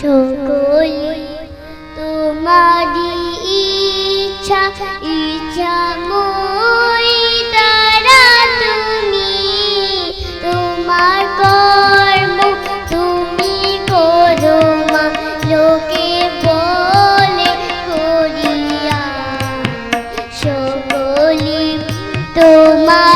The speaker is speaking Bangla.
সকলি তোমারি ইচ্ছা ইচ্ছা মই তারা তুমি। তোমার কর্ম তুমি করো মা, লোকে বলে করিয়া। সকলি তোমার